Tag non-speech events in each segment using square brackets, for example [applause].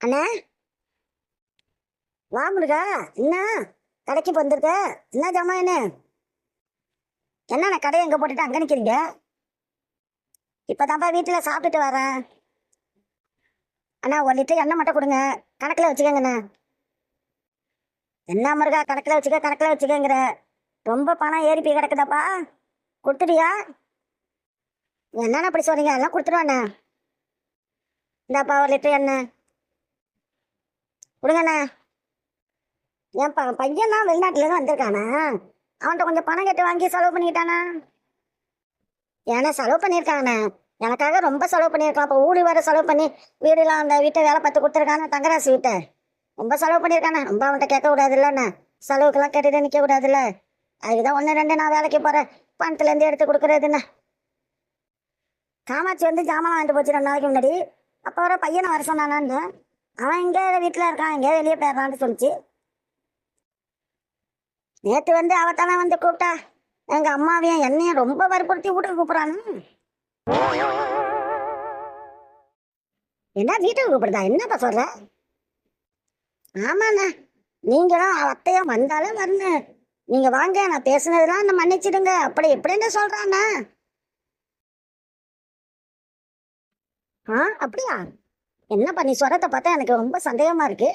அண்ணா. வா முருகா. என்ன கடைக்கு இப்போ வந்திருக்க? என்ன ஜாமான் என்ன? என்னண்ணா கடையை எங்கே போட்டுட்டு அங்கே நிற்கிறீங்க இப்போ தான்ப்பா வீட்டில் சாப்பிட்டுட்டு வரேன். அண்ணா ஒரு லிட்டர் எண்ணெய் மட்டும் கொடுங்க. கணக்கில் வச்சுக்கோங்கண்ணா. என்ன முருகா கணக்கில் வச்சுக்க கணக்கில் வச்சுக்கங்கிற? ரொம்ப பணம் ஏறி போய் கிடக்குதாப்பா. கொடுத்துட்டியா? என்னண்ணா அப்படி சொல்கிறீங்க எல்லாம் கொடுத்துருவாண்ணா. இந்தாப்பா ஒரு லிட்டர் எண்ணெய். கொடுங்கண்ணா. என் ப பையன் தான் வெளிநாட்டிலேருந்து வந்திருக்கானா? அவன்கிட்ட கொஞ்சம் பணம் கேட்டு வாங்கி செலவு பண்ணிக்கிட்டானா? ஏன்னா செலவு பண்ணியிருக்காங்கண்ணா எனக்காக ரொம்ப செலவு பண்ணியிருக்கான். அப்போ ஊழி வர செலவு பண்ணி வீடுலாம் அந்த வீட்டை வேலை பார்த்து கொடுத்துருக்கானே தங்கராசு வீட்டை. ரொம்ப செலவு பண்ணியிருக்கானே. ரொம்ப அவன்கிட்ட கேட்கக்கூடாதுல்லண்ண. செலவுக்கெல்லாம் கேட்டுட்டு நிற்கக்கூடாதுல்ல அதுக்கு தான் ஒன்று ரெண்டு நான் வேலைக்கு போகிறேன் பணத்துலேருந்து எடுத்து கொடுக்குறதுண்ணா. காமாட்சி வந்து ஜாமான் வாங்கிட்டு போச்சு ரெண்டு நாளைக்கு முன்னாடி. அப்போ வர பையனை வர சொன்னானான்னு. அவன் இங்கே வீட்டில் இருக்கான் எங்கேயோ வெளியே போயிடறான்னு சொல்லிச்சு. நேற்று வந்து அவத்தானே வந்து கூப்பிட்டா. எங்கள் அம்மாவையும் என்னையும் ரொம்ப வற்புறுத்தி வீட்டுக்கு கூப்பிட்றானு. என்ன வீட்டுக்கு கூப்பிடுதா? என்னப்பா சொல்ற? ஆமாண்ணா நீங்களும் அத்தையும் வந்தாலும் வரணும் நீங்க வாங்க நான் பேசுனதெல்லாம் என்ன மன்னிச்சிடுங்க. அப்படி எப்படின்னு சொல்றாண்ணா. ஆ அப்படியா? என்னப்பா நீ சொரத்தை பார்த்தா எனக்கு ரொம்ப சந்தேகமா இருக்கு.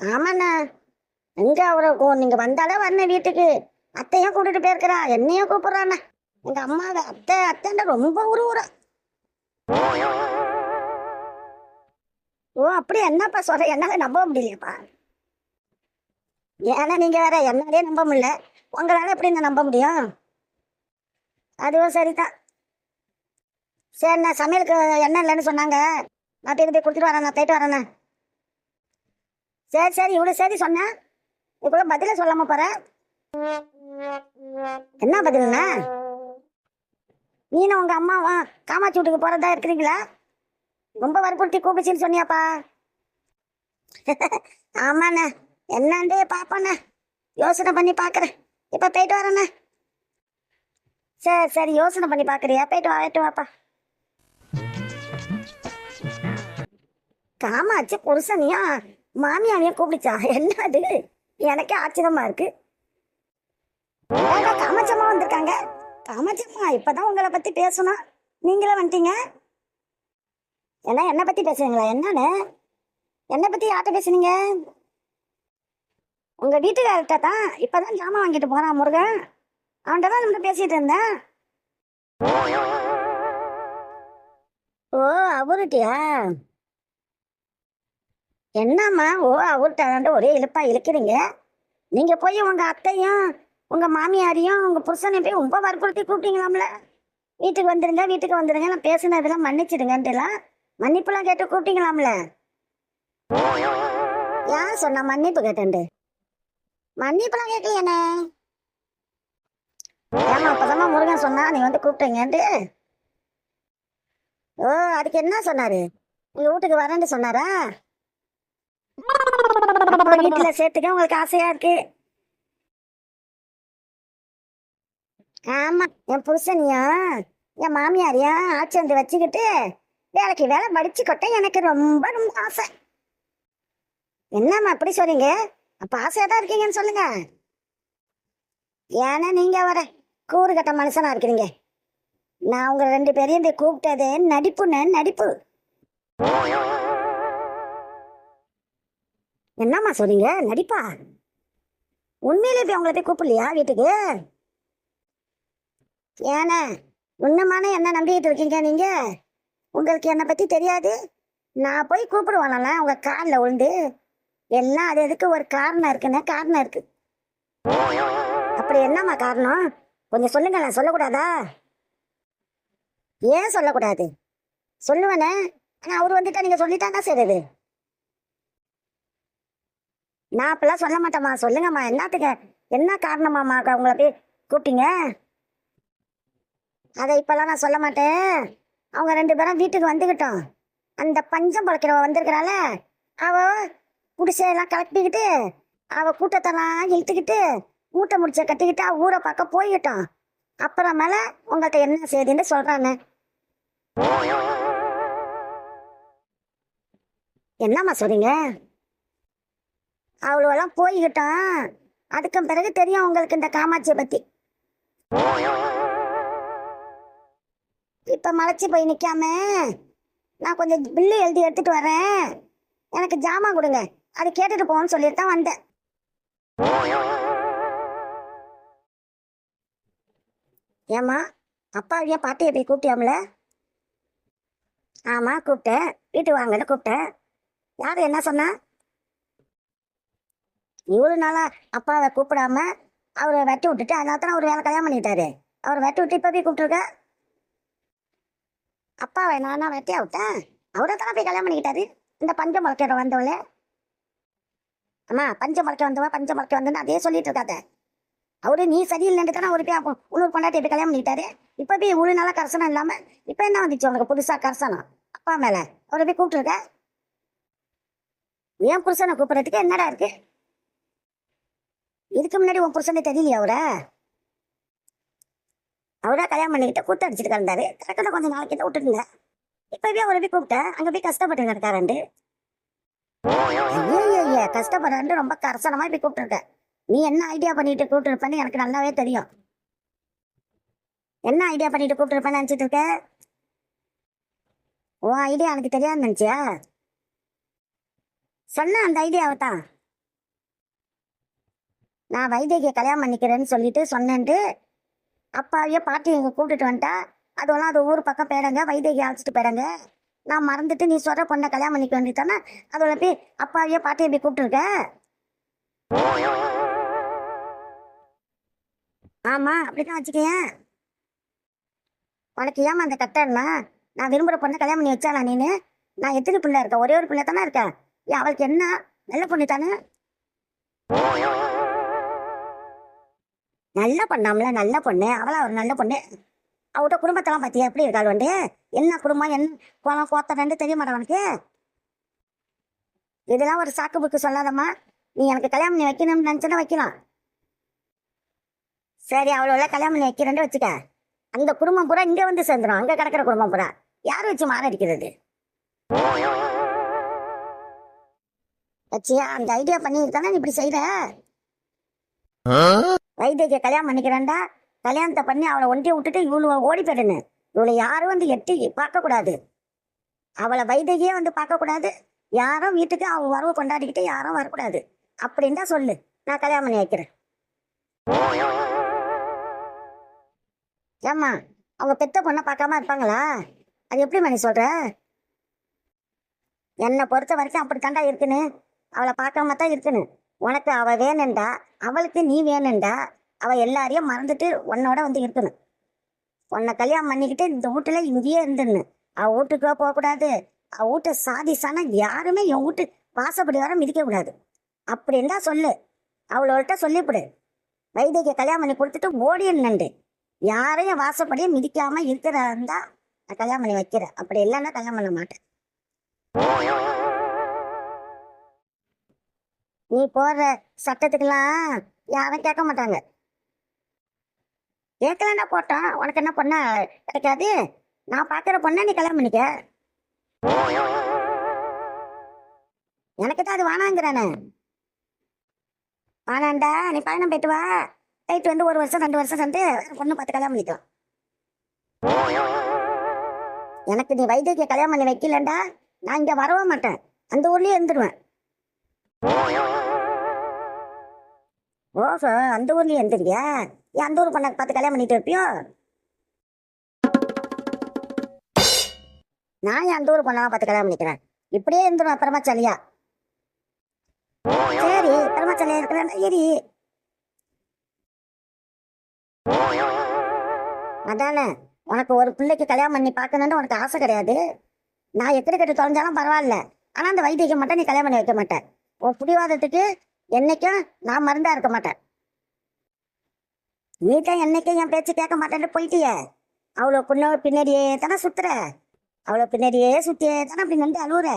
ஆமாண்ணா. எங்க அவரை? நீங்கள் நீங்க வந்தாலே வரணும் வீட்டுக்கு. அத்தையும் கூட்டிட்டு போயிருக்கிறா. என்னையும் கூப்பிட்றாண்ணா. எங்க அம்மாவை அத்தை அத்தைன்ற ரொம்ப உருவுறா ஓ அப்படி என்னப்பா சொல்ற? என்னால நம்ப முடியலையாப்பா. ஏன்னா நீங்க வேற என்னாலே நம்ப முடியல. உங்களால எப்படி நான் நம்ப முடியும்? அதுவும் சரிதான். சரிண்ணே சமையலுக்கு எண்ணெய் இல்லைன்னு சொன்னாங்க. நான் போய் போய் கொடுத்துட்டு வரேன் நான் போயிட்டு வரேண்ணே சரி சரி இவ்வளோ சரி சொன்னேன் இப்போ பதில சொல்லாம போகிறேன் என்ன பதில்ண்ணா நீனும் உங்கள் அம்மாவா காமாட்சி வீட்டுக்கு போகிறதா இருக்கிறீங்களா? ரொம்ப வற்புறுத்தி கூப்பிச்சுன்னு சொன்னியாப்பா. [laughs] ஆமாண்ணே என்னண்டே பாப்பண்ணே? யோசனை பண்ணி பார்க்குறேன் இப்போ போயிட்டு வரேண்ணே. சரி சரி யோசனை பண்ணி பார்க்குறியா போயிட்டு வா போயிட்டு வாப்பா. காமாட்சி புருஷனையா? மாமியாவையும் கூப்பிடுச்சா? என்னது? எனக்கே ஆச்சரியமா இருக்கு. காமாச்சம்மா வந்திருக்காங்க. காமாச்சம்மா இப்பதான் உங்களை பத்தி பேசணும். நீங்களே வந்துட்டீங்க. ஏன்னா என்ன பத்தி பேசுறீங்களா? என்னன்னு? என்னை பத்தி யார்கிட்ட பேசுனீங்க? உங்க வீட்டுக்கார்கிட்ட தான் இப்பதான் ஜாமான் வாங்கிட்டு போறான் முருகன். அவன்கிட்ட தான் நம்ம பேசிட்டு இருந்தேன். ஓ அவருட்டியா? என்னம்மா? ஓ அவர்கிட்ட ஒரே இழுப்பா இழுக்கிறீங்க. நீங்க போய் உங்க அத்தையும் உங்க மாமியாரையும் உங்க புருஷனையும் போய் ரொம்ப வற்புறுத்தி கூப்பிட்டீங்களாம்ல? வீட்டுக்கு வந்துருங்க வீட்டுக்கு வந்துருங்க நான் பேசினதெல்லாம் மன்னிச்சிடுங்கன்ட்டுலாம் மன்னிப்புலாம் கேட்டு கூப்பிட்டீங்களாம்ல? யார் சொன்ன மன்னிப்பு கேட்டேன்ட்டு? மன்னிப்புலாம் கேட்கலையானே ஏமா அப்பதான் முருகன் சொன்னா நீ வந்து கூப்பிட்டீங்கன்ட்டு? ஓ அதுக்கு என்ன சொன்னாரு? உங்க வீட்டுக்கு வரேன்னு சொன்னாரா? வீட்டுல சேர்த்துக்க உங்களுக்கு ஆசையா இருக்கு. ஆமா என் புருஷனியா? என் மாமியாரியா? ஆட்சி வந்து வச்சுக்கிட்டு வேலைக்கு வேலை படிச்சு கொட்ட எனக்கு ரொம்ப ரொம்ப ஆசை. என்னம்மா அப்படி சொல்றீங்க? அப்ப ஆசையா தான் இருக்கீங்கன்னு சொல்லுங்க. ஏன்னா நீங்க வர கூறு கட்ட மனுஷனா இருக்கிறீங்க. நான் உங்க ரெண்டு பேரையும் போய் கூப்பிட்டது நடிப்புன்னு நடிப்பு. என்னம்மா சொல்றீங்க நடிப்பா? உண்மையிலே போய் அவங்கள போய் கூப்பிடலையா வீட்டுக்கு? ஏண்ணே உன்னமான என்ன நம்பிக்கிட்டு இருக்கீங்க நீங்க? உங்களுக்கு என்னை பத்தி தெரியாது? நான் போய் கூப்பிடுவானல உங்க காலில் விழுந்து எல்லாம் அது எதுக்கு ஒரு காரணம் இருக்குன்னு காரணம் இருக்கு. அப்படி என்னம்மா காரணம்? கொஞ்சம் சொல்லுங்களேன் சொல்லக்கூடாதா? ஏன் சொல்லக்கூடாது? சொல்லுவேனே. ஆனால் அவர் வந்துட்டா நீங்க சொல்லிட்டாங்க செய்யுது நான் அப்பெல்லாம் சொல்ல மாட்டேம்மா. சொல்லுங்கம்மா. என்னத்துக்கு? என்ன காரணமாம்மா உங்களை போய் கூப்பிட்டீங்க? அதை இப்போல்லாம் நான் சொல்ல மாட்டேன். அவங்க ரெண்டு பேரும் வீட்டுக்கு வந்துக்கிட்டோம் அந்த பஞ்சம் பழக்கிறவ வந்திருக்கிறாள. அவ குடிசையெல்லாம் கலப்பிக்கிட்டு அவ கூட்டத்தெல்லாம் இழுத்துக்கிட்டு மூட்டை முடிச்ச கட்டிக்கிட்டு அவ ஊரை பார்க்க போய்கிட்டோம். அப்புறமேல உங்கள்கிட்ட என்ன செய்தின்னு சொல்கிறானே என்னம்மா சொல்றீங்க? அவ்வளோலாம் போய்கிட்டோம் அதுக்கு பிறகு தெரியும் உங்களுக்கு இந்த காமாட்சியை பற்றி இப்போ மலைச்சி போய் நிற்காம நான் கொஞ்சம் பில்லு எழுதி எடுத்துகிட்டு வரேன். எனக்கு ஜாமான் கொடுங்க. அது கேட்டுட்டு போகணும்னு சொல்லிட்டு தான் வந்தேன். ஏம்மா அப்பாவையா பாட்டியை போய் கூப்பிட்டியாம்ல? ஆமாம் கூப்பிட்டேன். வீட்டுக்கு வாங்கன்னு கூப்பிட்டேன். யார் என்ன சொன்னா? இவ்வளோ நாளா அப்பாவை கூப்பிடாம அவரை வெட்டி விட்டுட்டு அதனால தான் அவர் வேலை கல்யாணம் பண்ணிட்டாரு அவரை வெட்டி விட்டு இப்போ போய் கூப்பிட்டுருக்க? அப்பாவை நானா வெட்டியா விட்டேன். அவரை தானே போய் கல்யாணம் பண்ணிக்கிட்டாரு? இந்த பஞ்ச முளைக்கிற வந்தவளே. அம்மா பஞ்ச முளைக்க வந்தவன் பஞ்ச முளைக்க வந்தேன்னு அதே சொல்லிட்டு இருக்காத. அவரு நீ சரியில்லைன்னு தானே ஒரு போய் அப்போ இன்னொரு பொண்டாட்டி போய் கல்யாணம் பண்ணிக்கிட்டாரு. இப்போ போய் இவ்வளோ நாளாக கரசனம் இல்லாமல் இப்போ என்ன வந்துச்சு உனக்கு புதுசாக கரசனம்? அப்பா மேலே. அவரை போய் கூப்பிட்டுருக்க? ஏன் புருஷனை கூப்பிட்றதுக்கு என்னடா இருக்குது இதுக்கு முன்னாடி உன் புருஷன் தெரியலையா அவரை? அவரா கல்யாணம் பண்ணிக்கிட்ட கூத்து அடிச்சுட்டு கலந்தாரு. கரெக்டாக கொஞ்சம் நாளைக்கு விட்டுருங்க இப்போவே அவரை போய் கூப்பிட்டேன். அங்கே போய் கஷ்டப்பட்டு கிடக்காரண்டு ஐயா கஷ்டப்படுறாண்டு ரொம்ப கரசனமாக போய் கூப்பிட்டுருக்க. நீ என்ன ஐடியா பண்ணிட்டு கூப்பிட்டுருப்பேன்னு எனக்கு நல்லாவே தெரியும். என்ன ஐடியா பண்ணிட்டு கூப்பிட்டுருப்பேன்னு நினச்சிட்டு இருக்க? ஓ ஐடியா எனக்கு தெரியாது நினச்சியா? சொன்ன அந்த ஐடியாவை தான். நான் வைத்தியகியை கல்யாணம் பண்ணிக்கிறேன்னு சொல்லிட்டு சொன்னேன்ட்டு அப்பாவையே பாட்டி இங்கே கூப்பிட்டுட்டு வந்துட்டா அதுவெல்லாம் அது ஊர் பக்கம் போயிடுங்க வைத்தியகி அழைச்சிட்டு போயிடுங்க. நான் மறந்துட்டு நீ சொல்கிற பொண்ணை கல்யாணம் பண்ணிக்க வேண்டியதானே அதோட போய் அப்பாவையே பாட்டியை போய் கூப்பிட்டுருக்க ஆமாம் அப்படிதான் வச்சுக்கேன் உனக்கு ஏமா அந்த கட்டன்னா நான் விரும்புகிற பொண்ணை கல்யாணம் பண்ணி வச்சாலா நீனு? நான் எத்தனை பிள்ளை இருக்கேன் ஒரே ஒரு பிள்ளை தானே இருக்கேன். ஏன் அவளுக்கு என்ன? நல்ல பொண்ணு தானே? நல்ல பண்ணாமல நல்ல பொண்ணு அவளா ஒரு நல்ல பொண்ணு. அவட்ட குடும்பத்தெல்லாம் பார்த்தியா எப்படி இருக்காள் வந்து? என்ன குடும்பம்? என்ன கோலம் கோத்தரன்னு தெரிய மாட்டேன் அவனுக்கு. இதெல்லாம் ஒரு சாக்கு புக்கு சொல்லாதம்மா. நீ எனக்கு கல்யாணம் பண்ணி வைக்கணும்னு நினச்சோன்னா வைக்கலாம். சரி அவளோட கல்யாணம் பண்ணி வைக்கிறேன்னு வச்சுக்க. அந்த குடும்பம் பூரா இங்கே வந்து சேர்ந்துடும் அங்கே கிடக்கிற குடும்பம் பூரா. யார் வச்சு மாறடிக்கிறது வச்சியா அந்த ஐடியா பண்ணியிருக்கானே நீ இப்படி செய்யற வைத்தியத்தை கல்யாணம் பண்ணிக்கிறேன்டா கல்யாணத்தை பண்ணி அவளை ஒண்டியை விட்டுட்டு இவ்வளோ ஓடி போயிடுன்னு. இவளை யாரும் வந்து எட்டி பார்க்கக்கூடாது. அவளை வைத்தியே வந்து பார்க்கக்கூடாது. யாரும் வீட்டுக்கு அவள் வரவு கொண்டாடிக்கிட்டு யாரும் வரக்கூடாது. அப்படின்னு தான் சொல்லு. நான் கல்யாணம் பண்ணி வைக்கிறேன். ஏம்மா அவங்க பெத்த பொண்ணை பார்க்காம இருப்பாங்களா? அது எப்படி மணி சொல்கிற என்னை பொறுத்த வரைக்கும் அப்படி தாண்டா இருக்குன்னு. அவளை பார்க்காம தான் இருக்குன்னு. உனக்கு அவள் வேணுண்டா அவளுக்கு நீ வேணுண்டா அவள் எல்லாரையும் மறந்துட்டு உன்னோட வந்து இருக்கணும். உன்னை கல்யாணம் பண்ணிக்கிட்டு இந்த வீட்டுல இங்கேயே இருந்துன்னு. அவள் வீட்டுக்கோ போகக்கூடாது. அவள் வீட்டை சாதி யாருமே என் வீட்டு வாசப்படி வர மிதிக்கக்கூடாது அப்படின்னா சொல்லு. அவளோட சொல்லிவிடு. வைத்தியக்கு கல்யாணம் பண்ணி கொடுத்துட்டு ஓடிடணுண்டு யாரையும் வாசப்படியே மிதிக்காமல் இருக்கிறதா இருந்தால் நான் கல்யாணம் பண்ணி வைக்கிறேன். அப்படி இல்லைன்னா கல்யாணம் பண்ண மாட்டேன். நீ போடுற சட்டத்துக்கெல்லாம் யாரும் கேட்க மாட்டாங்க. கேட்கலன்னா போட்டோம் உனக்கு என்ன பொண்ணா கிடைக்காது? நான் பார்க்குற பொண்ணை நீ கல்யாணம் பண்ணிக்க. எனக்கு தான் அது வேணாங்கிறானே. வேணாண்டா நீ பயணம் போயிட்டு வா. போயிட்டு வந்து ஒரு வருஷம் ரெண்டு வருஷம் சேர்ந்து பொண்ணு பார்த்து கல்யாணம் பண்ணிக்கலாம். எனக்கு நீ வைத்தியத்தை கல்யாணம் பண்ணி வைக்கலண்டா. நான் இங்கே வரவே மாட்டேன். அந்த ஊர்லேயே இருந்துருவேன். ஓஹோ அந்த ஊர்லயே இருந்துருவியா ஏன் அந்த ஊர் பொண்ணை பார்த்து கல்யாணம் பண்ணிட்டு இருப்பியோ? நான் அந்த ஊர் பொண்ணா பார்த்து கல்யாணம் பண்ணிக்கிறேன்? இப்படியே இருந்துடும் அப்புறமா சலியா சரி பரமாச்சாலியா இருக்கிறேன் சரி அதானே உனக்கு ஒரு பிள்ளைக்கு கல்யாணம் பண்ணி பார்க்கணுன்னு உனக்கு ஆசை கிடையாது. நான் எத்தனை கட்டு தொலைஞ்சாலும் பரவாயில்ல. ஆனால் அந்த வைத்தியம் மட்டும் நீ கல்யாணம் பண்ணி வைக்க மாட்டேன் உன் பிடிவாதத்துக்கு என்னைக்கும் நான் மருந்தா இருக்க மாட்டேன். நீ தான் என்னைக்கும் என் பேச்சு கேட்க மாட்டேன்னு போயிட்டிய. அவ்வளோ பொண்ணு பின்னாடியே தானே சுத்துற? அவ்வளோ பின்னாடியே சுத்தியே தானே அப்படி நின்று அழுவுற?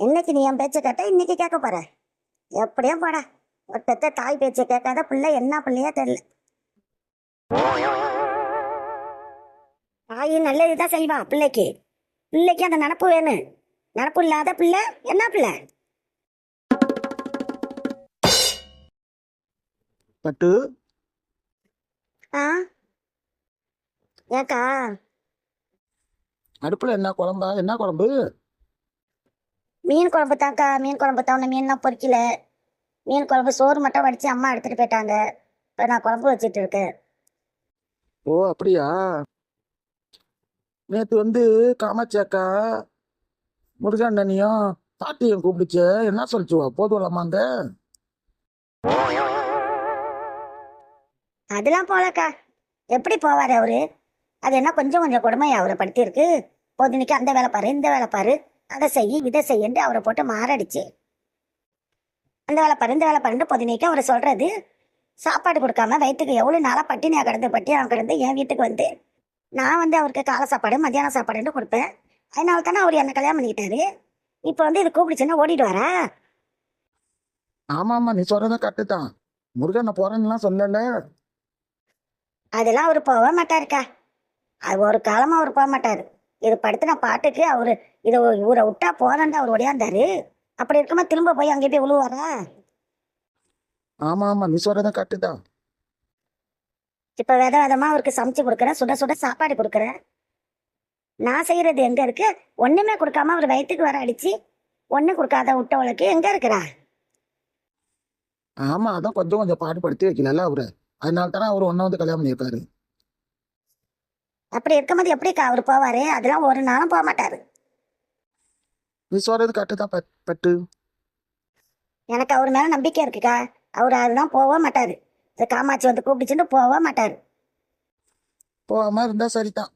என்னைக்கு நீ என் பேச்சை கேட்ட இன்னைக்கு கேட்க போற? எப்படியும் போட. ஒரு பெத்த தாய் பேச்சை கேட்காத பிள்ளை என்ன பிள்ளையா தெரியல. தாய் நல்லது தான் செய்வான் பிள்ளைக்கு. பிள்ளைக்கு அந்த நினப்பு வேணும். நினப்பு இல்லாத பிள்ளை என்ன பிள்ளை? பட்டு. ஆ. ஏக்கா. அடுப்புல என்ன குழம்பா? என்ன குழம்பு? மீன் குழம்பு தான்க்கா. மீன் குழம்பு தான். ஒன்று மீன்லாம் பொரிக்கல மீன் குழம்பு சோறு மட்டும் வடித்து அம்மா எடுத்துகிட்டு போயிட்டாங்க. இப்போ நான் குழம்பு வச்சிட்டு இருக்கேன். ஓ அப்படியா? நேத்து வந்து காமாட்சி அக்கா முருகாண்டனியும் பாட்டியும் கூப்பிடுச்ச. என்ன சொல்லிச்சுவா போதுவலாமாங்க அதெல்லாம் போகலக்கா எப்படி போவார் அவரு? அது என்ன கொஞ்சம் கொஞ்சம் கொடுமை அவரை படுத்தியிருக்கு. பொதுனிக்கு அந்த வேலை பாரு இந்த வேலை பாரு. அதை செய் இதை செய்யண்டு அவரை போட்டு மாறடிச்சு அந்த வேலை பாரு இந்த வேலை பாருன்னு பொதுனிக்கு அவரை சொல்கிறது சாப்பாடு கொடுக்காம வயிற்றுக்கு எவ்வளோ நாளாக பட்டினியாக கிடந்து பட்டினியாக கிடந்து என் வீட்டுக்கு வந்து நான் வந்து அவருக்கு காலை சாப்பாடு மத்தியான சாப்பாடுன்னு கொடுப்பேன். அதனால தானே அவர் என்னை கல்யாணம் பண்ணிக்கிட்டாரு. இப்போ வந்து இது கூப்பிடுச்சுன்னா ஓடிடுவாரா ஆமாம் ஆமாம் நீ சொல்கிறத கட்டு தான். முருகனை போகிறேன்னுலாம் சொல்லலை. அதெல்லாம் அவர் போக மாட்டாருக்கா. அது ஒரு காலமாக அவர் போக மாட்டார். இது படுத்தின பாட்டுக்கு அவர் இதை ஊரை விட்டா போறேன்ட்டு அவர் ஒடியாந்தாரு அப்படி இருக்கும்போது திரும்ப போய் அங்கே போய் விழுவாரா? ஆமா ஆமா. நீ சொல்றத கரெக்டு தான். இப்போ வித விதமாக அவருக்கு சமைச்சு கொடுக்குறேன் சுட சுட சாப்பாடு கொடுக்குறேன் நான் செய்கிறது எங்கே இருக்கு? ஒன்றுமே கொடுக்காம அவர் வயிற்றுக்கு வர அடிச்சு ஒன்றும் கொடுக்காத விட்டவளுக்கு எங்கே இருக்கிறா? ஆமா அதான் கொஞ்சம் கொஞ்சம் பாடுபடுத்தி வைக்கல அவரு? அதனால தானே அவர் ஒன்ன வந்து கல்யாணம் பண்ணியிருக்காரு அப்படி இருக்கும்போது எப்படிக்கா அவர் போவார்? அதெல்லாம் ஒரு நாளும் போக மாட்டார். நீ சொல்றது கரெக்டு தான் பட்- பட்டு. எனக்கு அவர் மேலே நம்பிக்கை இருக்குக்கா. அவர் அதெல்லாம் போக மாட்டார். இந்த காமாட்சி வந்து கூப்பிடுச்சுட்டு போக மாட்டார். போகாம இருந்தா சரிதான்.